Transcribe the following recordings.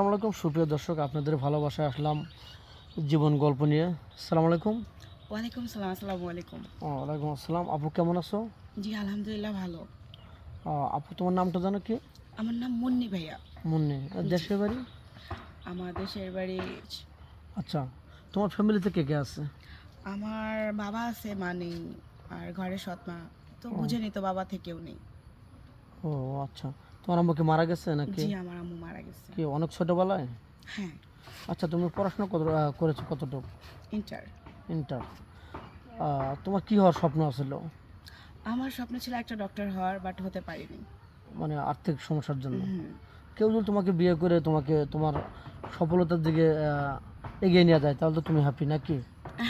আসসালামু আলাইকুম। সুপ্রিয় দর্শক আপনাদের ভালোবাসায় আসলাম জীবন গল্প নিয়ে। আসসালামু আলাইকুম। ওয়ালাইকুম সালাম আসসালামু আলাইকুম। ওয়ালাইকুম আসসালাম। আপু কেমন আছো? জি আলহামদুলিল্লাহ ভালো। আপু তোমার নামটা জানো কি? আমার নাম মুন্নি ভাইয়া। মুন্নি। দেশের বাড়ি? আমার দেশের বাড়ি আচ্ছা তোমার ফ্যামিলিতে কে কে আছে? আমার বাবা আছে মা নেই আর ঘরে সৎ মা। তো বুঝেনি তো বাবা থেকেও নেই। ও আচ্ছা। তোমার আম্মু কি মারা গেছে নাকি? জি আমার আম্মু মারা গেছে। কি অনেক ছোটোবেলায়? হ্যাঁ। আচ্ছা তুমি পড়াশোনা কত করেছ কতটুকু? ইন্টার ইন্টার তোমার কি হওয়ার স্বপ্ন আছিল? আমার স্বপ্ন ছিল একটা ডক্টর হওয়ার বাট হতে পারিনি। মানে আর্থিক সমস্যার জন্য। কেউ যদি তোমাকে বিয়ে করে তোমাকে তোমার সফলতার দিকে এগিয়ে নিয়ে যায় তাহলে তো তুমি হ্যাপি নাকি?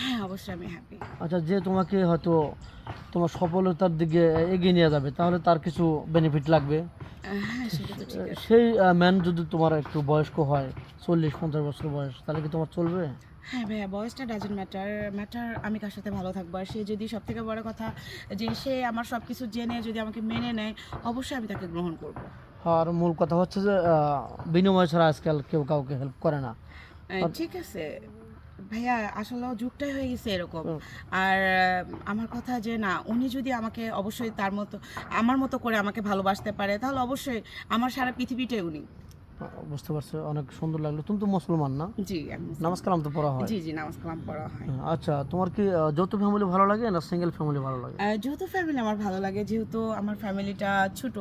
হ্যাঁ অবশ্যই আমি হ্যাপি আচ্ছা যে তোমাকে হয়তো তোমার সফলতার দিকে এগিয়ে নিয়ে যাবে তাহলে তার কিছু বেনিফিট লাগবে। হ্যাঁ সেই ম্যান যদি তোমার একটু বয়স্ক হয় চল্লিশ পঞ্চাশ বছর বয়স তাহলে কি তোমার চলবে? হ্যাঁ ভাইয়া বয়সটা ডাজেন্ট ম্যাটার ম্যাটার আমি কার সাথে ভালো থাকব। আর সে যদি সব থেকে বড় কথা যে সে আমার সব কিছু জেনে যদি আমাকে মেনে নেয় অবশ্যই আমি তাকে গ্রহণ করব। আর মূল কথা হচ্ছে যে বিনিময় ছাড়া আজকাল কেউ কাউকে হেল্প করে না। ঠিক আছে। ভাইয়া আসলে যুগটাই হয়ে গেছে এরকম। আর আমার কথা যে না উনি যদি আমাকে অবশ্যই তার মতো আমার মতো করে আমাকে ভালোবাসতে পারে তাহলে অবশ্যই আমার সারা পৃথিবীটাই উনি। বুঝতে পারছ অনেক সুন্দর লাগল। তুমি তো মুসলমান না? জি নামাজ কালাম তো পড়া হয়। জি জি নামাজ কালাম পড়া হয়। আচ্ছা তোমার কি যৌথ ফ্যামিলি ভালো লাগে না সিঙ্গেল ফ্যামিলি ভালো লাগে? যেহেতু ফ্যামিলি আমার ভালো লাগে যেহেতু আমার ফ্যামিলিটা ছোট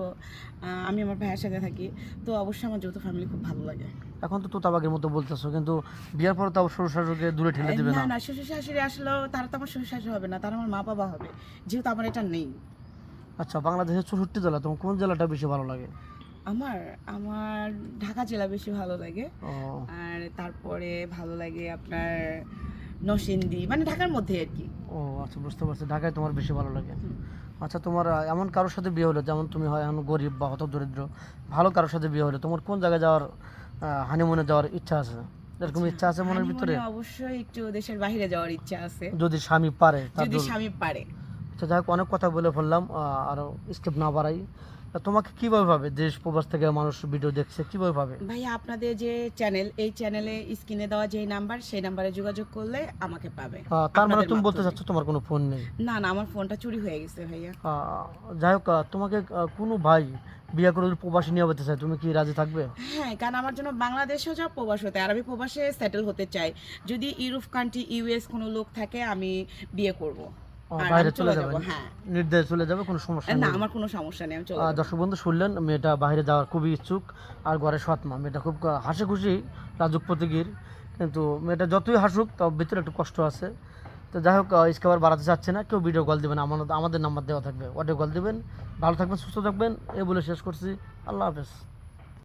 আমি আমার ভাইয়ের সাথে থাকি তো অবশ্যই আমার যৌথ ফ্যামিলি খুব ভালো লাগে। এখন তো তোতাবাগের মতো বলতেছো কিন্তু বিয়ার পরে তো শ্বশুর শাশুড়িকে দূরে ঠেলে দিবে না না? না শ্বশুর শাশুড়ি আসলেও তারা তো আমার শ্বশুর শাশুড়ি হবে না তারা আমার মা বাবা হবে যেহেতু আমার এটা নেই। আচ্ছা বাংলাদেশের চৌষট্টি জেলা তোমার কোন জেলাটা বেশি ভালো লাগে? আমার আমার ঢাকা জেলা বেশি ভালো লাগে। আর তারপরে ভালো লাগে আপনার নরসিংদী মানে ঢাকার মধ্যে আর কি। ও আচ্ছা বুঝতে পারছি। ঢাকায় তোমার বেশি ভালো লাগে। আচ্ছা তোমার এমন কারোর সাথে বিয়ে হলো যেমন তুমি হয় এখন গরিব বা হত দরিদ্র ভালো কারোর সাথে বিয়ে হলো তোমার কোন জায়গায় যাওয়ার হানিমুনে যাওয়ার ইচ্ছা আছে? এরকম ইচ্ছা আছে মনের ভিতরে? অবশ্যই একটু দেশের বাইরে যাওয়ার ইচ্ছা আছে। যদি স্বামী পারে যদি স্বামী পারে। আচ্ছা যাই অনেক কথা বলে ফেললাম আরও স্টেপ না বাড়াই। তোমাকে কীভাবে পাবে দেশ প্রবাস থেকে মানুষ ভিডিও দেখছে কীভাবে পাবে ভাইয়া আপনাদের যে চ্যানেল এই চ্যানেলে স্ক্রিনে দেওয়া যে নাম্বার সেই নাম্বারে যোগাযোগ করলে আমাকে পাবে। তার মানে তুমি বলতে। চাচ্ছ তোমার কোনো ফোন নেই? না না আমার ফোনটা চুরি হয়ে গেছে ভাইয়া। যাই হোক তোমাকে কোনো ভাই বিয়ে করে প্রবাসী নিয়ে হতে চাই তুমি কি রাজি থাকবে? হ্যাঁ কারণ আমার জন্য বাংলাদেশেও যা প্রবাস হতে। আর আমি প্রবাসে সেটেল হতে চাই। যদি ইউরোপ কান্ট্রি ইউএস কোনো লোক থাকে আমি বিয়ে করব। বাইরে চলে হ্যাঁ। নির্দেশ চলে যাবে কোনো সমস্যা না আমার কোনো সমস্যা নেই আমি চলে দর্শক বন্ধু শুনলেন মেয়েটা বাইরে যাওয়ার খুবই ইচ্ছুক আর ঘরে সৎমা মেয়েটা খুব হাসি খুশি প্রতিগির কিন্তু মেয়েটা যতই হাসুক তার ভিতরে একটু কষ্ট আছে। তো যাই হোক স্কাবার বাড়াতে চাচ্ছে না কেউ ভিডিও কল দেবেন আমাদের আমাদের নাম্বার দেওয়া থাকবে। অডিও কল দেবেন ভালো থাকবেন সুস্থ থাকবেন এ বলে শেষ করছি। আল্লাহ হাফেজ।